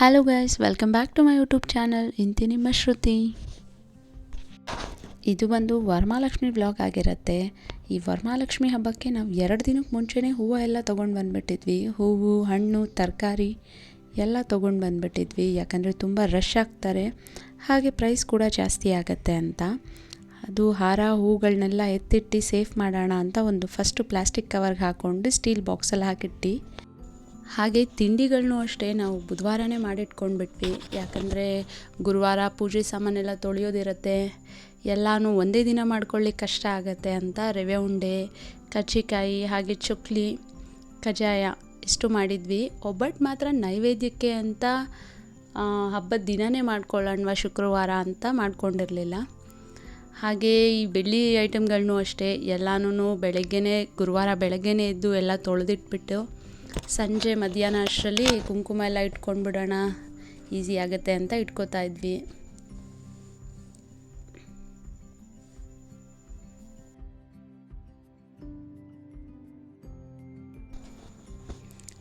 Hello guys welcome back to my YouTube channel ಇಂತಿ ನಿಮ್ಮ ಶ್ರುತಿ. ಇದು ಬಂದು ವರಮಹಾಲಕ್ಷ್ಮಿ ಬ್ಲಾಗ್ ಆಗಿರುತ್ತೆ. ಈ ವರಮಹಾಲಕ್ಷ್ಮಿ ಹಬ್ಬಕ್ಕೆ ನಾವು ಎರಡು ದಿನಕ್ಕೆ ಮುಂಚೆನೇ ಹೂವು ಎಲ್ಲ ತೊಗೊಂಡು ಬಂದುಬಿಟ್ಟಿದ್ವಿ. ಹೂವು, ಹಣ್ಣು, ತರಕಾರಿ ಎಲ್ಲ ತೊಗೊಂಡು ಬಂದುಬಿಟ್ಟಿದ್ವಿ. ಯಾಕಂದರೆ ತುಂಬ ರಶ್ ಆಗ್ತಾರೆ. ಹಾಗೆ ಪ್ರೈಸ್ ಕೂಡ ಜಾಸ್ತಿ ಆಗುತ್ತೆ ಅಂತ. ಅದು ಹಾರ ಹೂಗಳನ್ನೆಲ್ಲ ಎತ್ತಿಟ್ಟು ಸೇಫ್ ಮಾಡೋಣ ಅಂತ ಒಂದು ಫಸ್ಟು ಪ್ಲಾಸ್ಟಿಕ್ ಕವರ್ಗೆ ಹಾಕ್ಕೊಂಡು ಸ್ಟೀಲ್ ಬಾಕ್ಸಲ್ಲಿ ಹಾಕಿಟ್ಟು. ಹಾಗೆ ತಿಂಡಿಗಳನ್ನು ಅಷ್ಟೇ ನಾವು ಬುಧವಾರನೇ ಮಾಡಿಟ್ಕೊಂಡ್ಬಿಟ್ವಿ. ಯಾಕಂದರೆ ಗುರುವಾರ ಪೂಜೆ ಸಾಮಾನೆಲ್ಲ ತೊಳೆಯೋದಿರುತ್ತೆ. ಎಲ್ಲನೂ ಒಂದೇ ದಿನ ಮಾಡ್ಕೊಳ್ಳಿಕ್ಕೆ ಕಷ್ಟ ಆಗುತ್ತೆ ಅಂತ ರವೆ ಉಂಡೆ ಕಚ್ಚಿಕಾಯಿ ಹಾಗೆ ಚುಕ್ಲಿ, ಕಜ್ಜಾಯ ಇಷ್ಟು ಮಾಡಿದ್ವಿ. ಒಬ್ಬಟ್ಟು ಮಾತ್ರ ನೈವೇದ್ಯಕ್ಕೆ ಅಂತ ಹಬ್ಬದ ದಿನವೇ ಮಾಡ್ಕೊಳ್ಳೋಣವ ಶುಕ್ರವಾರ ಅಂತ ಮಾಡ್ಕೊಂಡಿರಲಿಲ್ಲ. ಹಾಗೆ ಈ ಬೆಳ್ಳಿ ಐಟಮ್ಗಳನ್ನೂ ಅಷ್ಟೇ. ಎಲ್ಲನೂ ಬೆಳಗ್ಗೆನೇ, ಗುರುವಾರ ಬೆಳಗ್ಗೆನೇ ಎದ್ದು ಎಲ್ಲ ತೊಳೆದಿಟ್ಬಿಟ್ಟು ಸಂಜೆ ಮಧ್ಯಾಹ್ನ ಅಷ್ಟರಲ್ಲಿ ಕುಂಕುಮ ಎಲ್ಲ ಇಟ್ಕೊಂಡ್ಬಿಡೋಣ ಈಸಿ ಆಗುತ್ತೆ ಅಂತ ಇಟ್ಕೋತಾ ಇದ್ವಿ.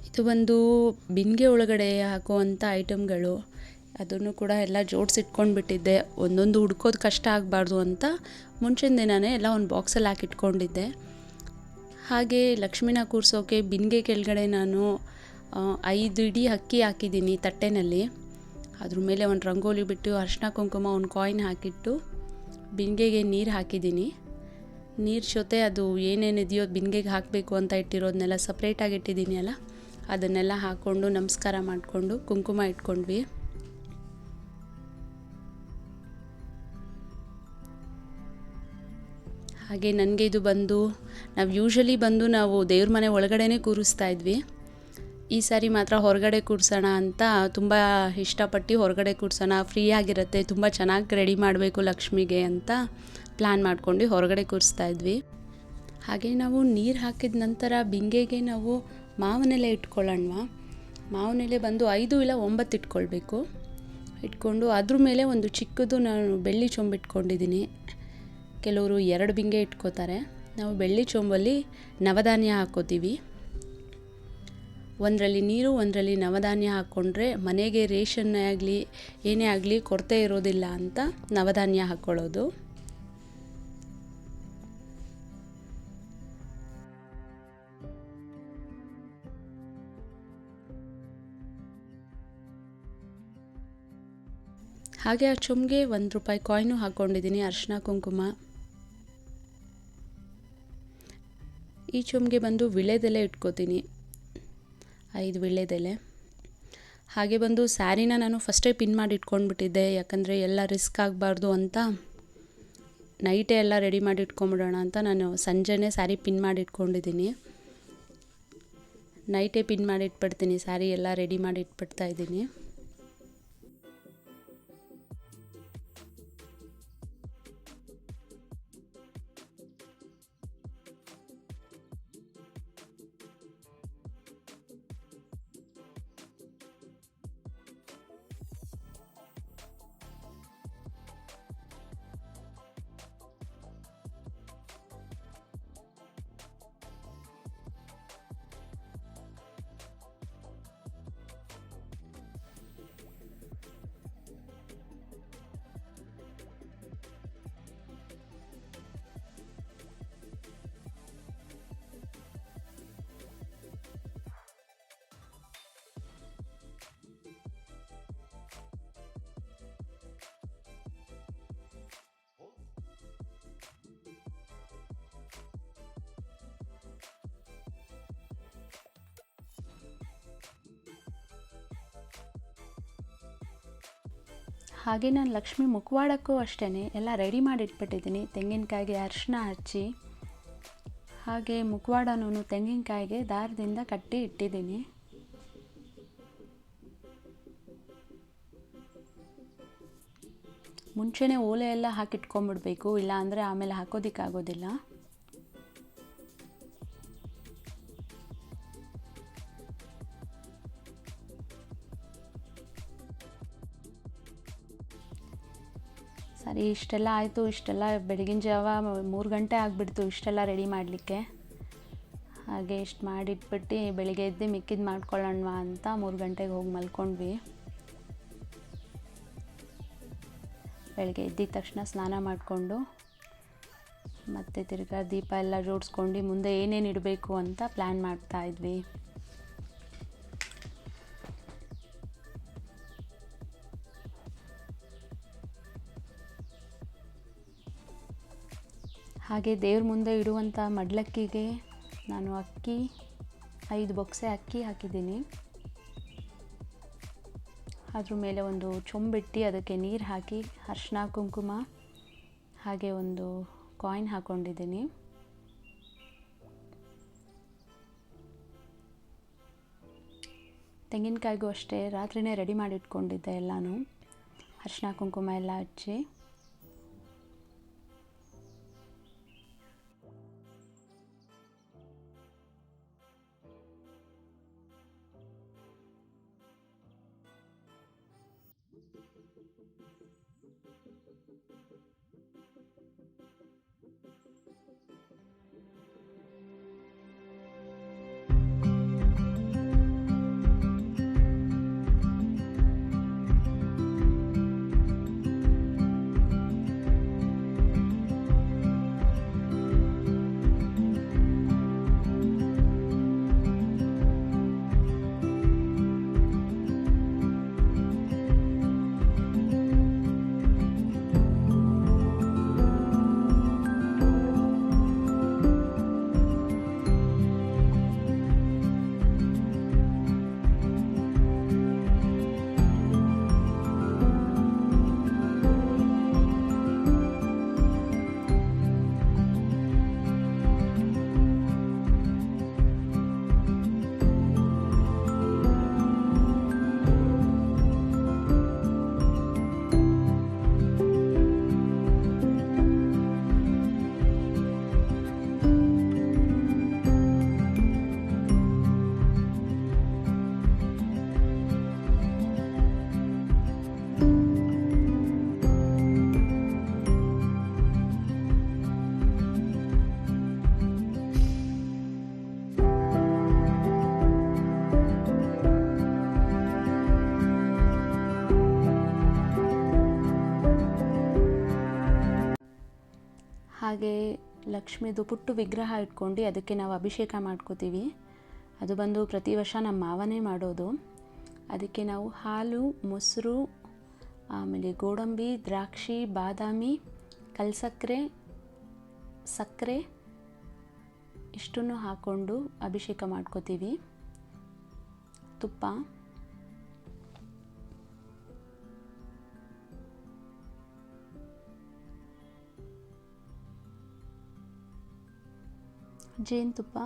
ಇದು ಒಂದು ಬಿನ್ಗೆ ಒಳಗಡೆ ಹಾಕುವಂಥ ಐಟಮ್ಗಳು ಅದನ್ನು ಕೂಡ ಎಲ್ಲ ಜೋಡಿಸಿಟ್ಕೊಂಡ್ಬಿಟ್ಟಿದ್ದೆ ಒಂದೊಂದು ಹುಡ್ಕೋದು ಕಷ್ಟ ಆಗಬಾರ್ದು ಅಂತ ಮುಂಚಿನ ದಿನವೇ ಎಲ್ಲ ಒಂದು ಬಾಕ್ಸಲ್ಲಿ ಹಾಕಿಟ್ಕೊಂಡಿದ್ದೆ. ಹಾಗೆ ಲಕ್ಷ್ಮಿನ ಕೂರಿಸೋಕೆ ಬಿಂದಿಗೆ ಕೆಳಗಡೆ ನಾನು ಐದು ಇಡಿ ಅಕ್ಕಿ ಹಾಕಿದ್ದೀನಿ ತಟ್ಟೆನಲ್ಲಿ. ಅದ್ರ ಮೇಲೆ ಒಂದು ರಂಗೋಲಿ ಬಿಟ್ಟು ಅರ್ಶಿನ ಕುಂಕುಮ ಒಂದು ಕಾಯಿನ್ ಹಾಕಿಟ್ಟು ಬಿಂದಿಗೆಗೆ ನೀರು ಹಾಕಿದ್ದೀನಿ. ನೀರು ಜೊತೆ ಅದು ಏನೇನಿದೆಯೋ ಬಿನ್ಗೆಗೆ ಹಾಕಬೇಕು ಅಂತ ಇಟ್ಟಿರೋದನ್ನೆಲ್ಲ ಸಪ್ರೇಟಾಗಿ ಇಟ್ಟಿದ್ದೀನಿ ಅಲ್ಲ? ಅದನ್ನೆಲ್ಲ ಹಾಕ್ಕೊಂಡು ನಮಸ್ಕಾರ ಮಾಡಿಕೊಂಡು ಕುಂಕುಮ ಇಟ್ಕೊಂಡ್ವಿ. ಹಾಗೆ ನನಗೆ ಇದು ಬಂದು, ನಾವು ಯೂಶ್ವಲಿ ಬಂದು ನಾವು ದೇವ್ರ ಮನೆ ಒಳಗಡೆನೇ ಕೂರಿಸ್ತಾ ಇದ್ವಿ. ಈ ಸಾರಿ ಮಾತ್ರ ಹೊರಗಡೆ ಕೂರಿಸೋಣ ಅಂತ ತುಂಬ ಇಷ್ಟಪಟ್ಟು ಹೊರಗಡೆ ಕೂರಿಸೋಣ ಫ್ರೀ ಆಗಿರುತ್ತೆ ತುಂಬ ಚೆನ್ನಾಗಿ ರೆಡಿ ಮಾಡಬೇಕು ಲಕ್ಷ್ಮಿಗೆ ಅಂತ ಪ್ಲ್ಯಾನ್ ಮಾಡ್ಕೊಂಡು ಹೊರಗಡೆ ಕೂರಿಸ್ತಾ ಇದ್ವಿ. ಹಾಗೆ ನಾವು ನೀರು ಹಾಕಿದ ನಂತರ ಬಿಂಗೆಗೆ ನಾವು ಮಾವನೆಲೆ ಇಟ್ಕೊಳ್ಳೋಣ ಮಾವನೆಲೆ ಬಂದು ಐದು ಇಲ್ಲ ಒಂಬತ್ತು ಇಟ್ಕೊಳ್ಬೇಕು. ಇಟ್ಕೊಂಡು ಅದ್ರ ಮೇಲೆ ಒಂದು ಚಿಕ್ಕದು ನಾನು ಬೆಳ್ಳಿ ಚೊಂಬಿಟ್ಕೊಂಡಿದ್ದೀನಿ. ಕೆಲವರು ಎರಡು ಬಿಂಗೆ ಇಟ್ಕೋತಾರೆ. ನಾವು ಬೆಳ್ಳಿ ಚೊಂಬಲ್ಲಿ ನವಧಾನ್ಯ ಹಾಕೋತೀವಿ ಒಂದರಲ್ಲಿ ನೀರು, ಒಂದರಲ್ಲಿ ನವಧಾನ್ಯ ಹಾಕ್ಕೊಂಡ್ರೆ ಮನೆಗೆ ರೇಷನ್ನೇ ಆಗಲಿ, ಏನೇ ಆಗಲಿ ಕೊರತೆ ಇರೋದಿಲ್ಲ ಅಂತ ನವಧಾನ್ಯ ಹಾಕ್ಕೊಳ್ಳೋದು. ಹಾಗೆ ಆ ಚೊಂಬಿಗೆ ಒಂದು ರೂಪಾಯಿ ಕಾಯ್ನು ಹಾಕ್ಕೊಂಡಿದ್ದೀನಿ ಅರಿಶಿನ ಕುಂಕುಮ. ಈ ಚೊಂಬಿಗೆ ಬಂದು ವಿಳೆದೆಲೆ ಇಟ್ಕೋತೀನಿ. ಐದು ವಿಳೆದೆಲೆ. ಹಾಗೆ ಬಂದು ಸ್ಯಾರಿನ ನಾನು ಫಸ್ಟೇ ಪಿನ್ ಮಾಡಿ ಇಟ್ಕೊಂಡ್ಬಿಟ್ಟಿದ್ದೆ. ಯಾಕಂದರೆ ಎಲ್ಲ ರಿಸ್ಕ್ ಆಗಬಾರ್ದು ಅಂತ ನೈಟೇ ಎಲ್ಲ ರೆಡಿ ಮಾಡಿ ಇಟ್ಕೊಂಬಿಡೋಣ ಅಂತ ನಾನು ಸಂಜೆನೇ ಸ್ಯಾರಿ ಪಿನ್ ಮಾಡಿ ಇಟ್ಕೊಂಡಿದ್ದೀನಿ. ನೈಟೇ ಪಿನ್ ಮಾಡಿ ಇಟ್ಬಿಡ್ತೀನಿ, ಸ್ಯಾರಿ ಎಲ್ಲ ರೆಡಿ ಮಾಡಿ ಇಟ್ಬಿಡ್ತಾ ಇದ್ದೀನಿ. ಹಾಗೆ ನಾನು ಲಕ್ಷ್ಮಿ ಮುಖವಾಡಕ್ಕೂ ಅಷ್ಟೇ ಎಲ್ಲ ರೆಡಿ ಮಾಡಿ ಇಟ್ಬಿಟ್ಟಿದ್ದೀನಿ ತೆಂಗಿನಕಾಯಿಗೆ ಅರಿಶಿನ ಹಚ್ಚಿ, ಹಾಗೆ ಮುಖವಾಡನೂ ತೆಂಗಿನಕಾಯಿಗೆ ದಾರದಿಂದ ಕಟ್ಟಿ ಇಟ್ಟಿದ್ದೀನಿ. ಮುಂಚೆನೇ ಓಲೆ ಎಲ್ಲ ಹಾಕಿಟ್ಕೊಂಡ್ಬಿಡ್ಬೇಕು ಇಲ್ಲ ಅಂದರೆ ಆಮೇಲೆ ಹಾಕೋದಿಕ್ಕಾಗೋದಿಲ್ಲ. ಸರಿ ಇಷ್ಟೆಲ್ಲ ಆಯಿತು, ಇಷ್ಟೆಲ್ಲ ಬೆಳಗಿನ ಜಾವ ಮೂರು ಗಂಟೆ ಆಗಿಬಿಡ್ತು ಇಷ್ಟೆಲ್ಲ ರೆಡಿ ಮಾಡಲಿಕ್ಕೆ. ಹಾಗೆ ಇಷ್ಟು ಮಾಡಿಟ್ಬಿಟ್ಟು ಬೆಳಿಗ್ಗೆ ಎದ್ದು ಮಿಕ್ಕಿದ್ದು ಮಾಡ್ಕೊಳ್ಳೋಣ ಅಂತ ಮೂರು ಗಂಟೆಗೆ ಹೋಗಿ ಮಲ್ಕೊಂಡ್ವಿ. ಬೆಳಗ್ಗೆ ಎದ್ದಿದ ತಕ್ಷಣ ಸ್ನಾನ ಮಾಡಿಕೊಂಡು ಮತ್ತು ತಿರ್ಗಾ ದೀಪ ಎಲ್ಲ ಜೋಡಿಸ್ಕೊಂಡು ಮುಂದೆ ಏನೇನು ಇಡಬೇಕು ಅಂತ ಪ್ಲ್ಯಾನ್ ಮಾಡ್ತಾ ಇದ್ವಿ. ಹಾಗೆ ದೇವ್ರ ಮುಂದೆ ಇಡುವಂಥ ಮಡ್ಲಕ್ಕಿಗೆ ನಾನು ಅಕ್ಕಿ, ಐದು ಬೊಕ್ಸೆ ಅಕ್ಕಿ ಹಾಕಿದ್ದೀನಿ. ಅದ್ರ ಮೇಲೆ ಒಂದು ಚೊಂಬಿಟ್ಟು, ಅದಕ್ಕೆ ನೀರು ಹಾಕಿ ಅರ್ಶಿನ ಕುಂಕುಮ, ಹಾಗೆ ಒಂದು ಕಾಯಿನ್ ಹಾಕ್ಕೊಂಡಿದ್ದೀನಿ ತೆಂಗಿನಕಾಯಿಗೂ ಅಷ್ಟೇ, ರಾತ್ರಿನೇ ರೆಡಿ ಮಾಡಿಟ್ಕೊಂಡಿದ್ದೆ ಎಲ್ಲನೂ. ಅರ್ಶಿನ ಕುಂಕುಮ ಎಲ್ಲ ಹಚ್ಚಿ. ಹಾಗೆ ಲಕ್ಷ್ಮಿದು ಪುಟ್ಟು ವಿಗ್ರಹ ಇಟ್ಕೊಂಡು ಅದಕ್ಕೆ ನಾವು ಅಭಿಷೇಕ ಮಾಡ್ಕೋತೀವಿ. ಅದು ಬಂದು ಪ್ರತಿ ವರ್ಷ ನಮ್ಮ ಮಾವನೇ ಮಾಡೋದು. ಅದಕ್ಕೆ ನಾವು ಹಾಲು, ಮೊಸರು, ಆಮೇಲೆ ಗೋಡಂಬಿ, ದ್ರಾಕ್ಷಿ, ಬಾದಾಮಿ, ಕಲ್ಸಕ್ಕರೆ, ಸಕ್ಕರೆ ಇಷ್ಟನ್ನು ಹಾಕ್ಕೊಂಡು ಅಭಿಷೇಕ ಮಾಡ್ಕೋತೀವಿ. ತುಪ್ಪ. ಜೇನುತುಪ್ಪ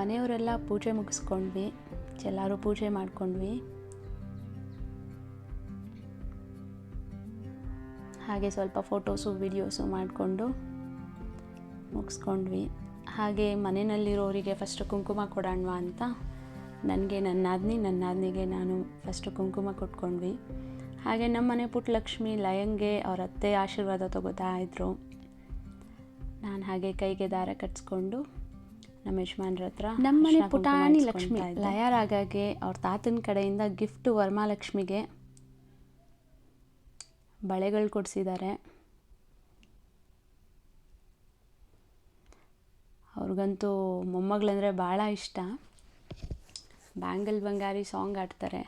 ಮನೆಯವರೆಲ್ಲ ಪೂಜೆ ಮುಗಿಸ್ಕೊಂಡ್ವಿ, ಎಲ್ಲರೂ ಪೂಜೆ ಮಾಡ್ಕೊಂಡ್ವಿ. ಹಾಗೆ ಸ್ವಲ್ಪ ಫೋಟೋಸು, ವಿಡಿಯೋಸು ಮಾಡಿಕೊಂಡು ಮುಗಿಸ್ಕೊಂಡ್ವಿ. ಹಾಗೆ ಮನೆಯಲ್ಲಿರೋರಿಗೆ ಫಸ್ಟು ಕುಂಕುಮ ಕೊಡೋಣವಾ ಅಂತ ನನಗೆ ನನ್ನ ನನ್ನಾದ್ನಿಗೆ ನನ್ನ ನಾದಿನಿಗೆ ನಾನು ಫಸ್ಟು ಕುಂಕುಮ ಕೊಟ್ಕೊಂಡ್ವಿ. ಹಾಗೆ ನಮ್ಮ ಮನೆ ಪುಟ್ಟಲಕ್ಷ್ಮಿ ಲಯಂಗೆ ಅವ್ರ ಅತ್ತೆ ಆಶೀರ್ವಾದ ತಗೋತಾ ಇದ್ರು. ನಾನು ಹಾಗೆ ಕೈಗೆ ದಾರ ಕಟ್ಸ್ಕೊಂಡು ನಮ್ಮ ಯಜಮಾನ್ರ ಹತ್ರ ನಮ್ಮನೆ ಪುಟಾಣಿ ಲಕ್ಷ್ಮಿ ಲಯಾರಾಗಾಗೆ ಅವ್ರ ತಾತನ ಕಡೆಯಿಂದ ಗಿಫ್ಟ್ ವರ್ಮಾಲಕ್ಷ್ಮಿಗೆ ಬಳೆಗಳು ಕೊಡಿಸಿದ್ದಾರೆ ಅವ್ರಿಗಂತೂ ಮೊಮ್ಮಗಳಂದರೆ ಭಾಳ ಇಷ್ಟ. ಬ್ಯಾಂಗಲ್ ಬಂಗಾರಿ ಸಾಂಗ್ ಆಡ್ತಾರೆ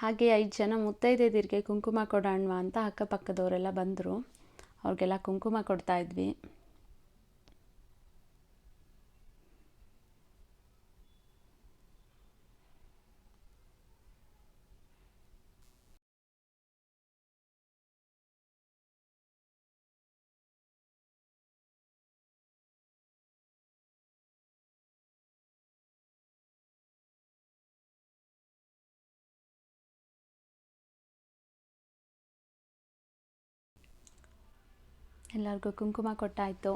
ಹಾಗೆ ಐದು ಜನ ಮುತ್ತೈದೆದಿರಿಗೆ ಕುಂಕುಮ ಕೊಡೋಣ ಅಂತ ಅಕ್ಕಪಕ್ಕದವರೆಲ್ಲ ಬಂದರು. ಅವ್ರಿಗೆಲ್ಲ ಕುಂಕುಮ ಕೊಡ್ತಾ ಎಲ್ಲರಿಗೂ ಕುಂಕುಮ ಕೊಟ್ಟಾಯಿತು.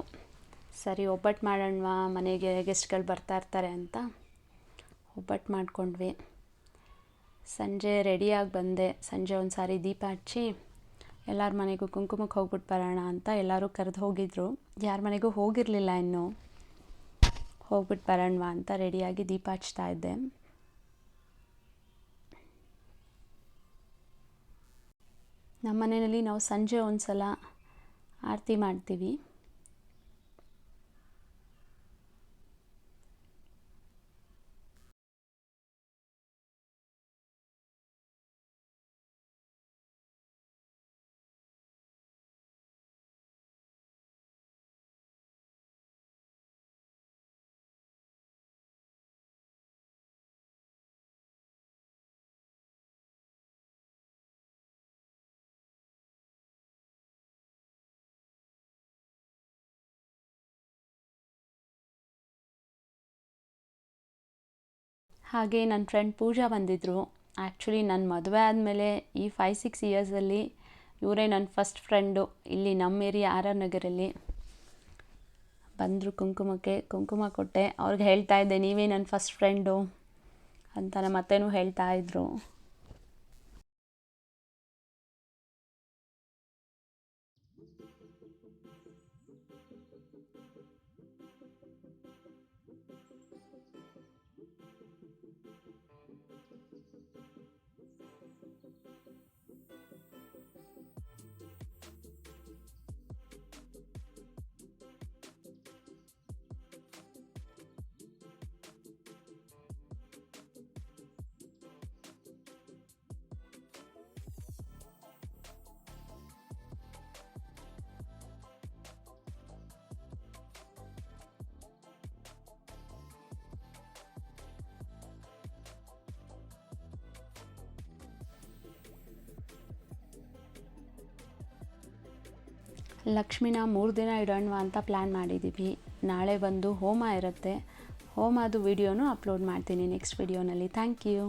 ಸರಿ ಒಬ್ಬಟ್ಟು ಮಾಡೋಣವಾ? ಮನೆಗೆ ಗೆಸ್ಟ್ಗಳು ಬರ್ತಾ ಇರ್ತಾರೆ ಅಂತ. ಒಬ್ಬಟ್ಟು ಮಾಡಿಕೊಂಡ್ವಿ. ಸಂಜೆ ರೆಡಿಯಾಗಿ ಬಂದೆ. ಸಂಜೆ ಒಂದು ಸಾರಿ ದೀಪ ಹಚ್ಚಿ, ಎಲ್ಲರ ಮನೆಗೂ ಕುಂಕುಮಕ್ಕೆ ಹೋಗ್ಬಿಟ್ಟು ಬರೋಣ ಅಂತ ಎಲ್ಲರೂ ಕರೆದು ಹೋಗಿದ್ರು. ಯಾರ ಮನೆಗೂ ಹೋಗಿರಲಿಲ್ಲ ಇನ್ನು. ಹೋಗ್ಬಿಟ್ಟು ಬರೋಣವಾ ಅಂತ ರೆಡಿಯಾಗಿ ದೀಪ ಹಚ್ತಾ ಇದ್ದೆ. ನಮ್ಮ ಮನೆಯಲ್ಲಿ ನಾವು ಸಂಜೆ ಒಂದು ಸಲ ಆರತಿ ಮಾಡ್ತೀವಿ. ಹಾಗೆ ನನ್ನ ಫ್ರೆಂಡ್ ಪೂಜಾ ಬಂದಿದ್ದರು ಆ್ಯಕ್ಚುಲಿ ನನ್ನ ಮದುವೆ ಆದಮೇಲೆ ಈ ಫೈವ್ ಸಿಕ್ಸ್ ಇಯರ್ಸಲ್ಲಿ ಇವರೇ ನನ್ನ ಫಸ್ಟ್ ಫ್ರೆಂಡು ಇಲ್ಲಿ ನಮ್ಮ ಏರಿಯಾ ಆರ್ ಆರ್ ನಗರಲ್ಲಿ. ಬಂದರು ಕುಂಕುಮಕ್ಕೆ, ಕುಂಕುಮ ಕೊಟ್ಟೆ. ಅವ್ರಿಗೆ ಹೇಳ್ತಾ ಇದ್ದೆ, ನೀವೇ ನನ್ನ ಫಸ್ಟ್ ಫ್ರೆಂಡು ಅಂತ ನಮ್ಮ ಅತ್ತೆನೂ ಹೇಳ್ತಾ ಇದ್ರು. ಲಕ್ಷ್ಮಿನ ಮೂರು ದಿನ ಇಡೋಣವಾ ಅಂತ ಪ್ಲ್ಯಾನ್ ಮಾಡಿದ್ದೀವಿ ನಾಳೆ ಬಂದು ಹೋಮ ಇರುತ್ತೆ. ಹೋಮದು ವಿಡಿಯೋನು ಅಪ್ಲೋಡ್ ಮಾಡ್ತೀನಿ ನೆಕ್ಸ್ಟ್ ವಿಡಿಯೋನಲ್ಲಿ ಥ್ಯಾಂಕ್ ಯು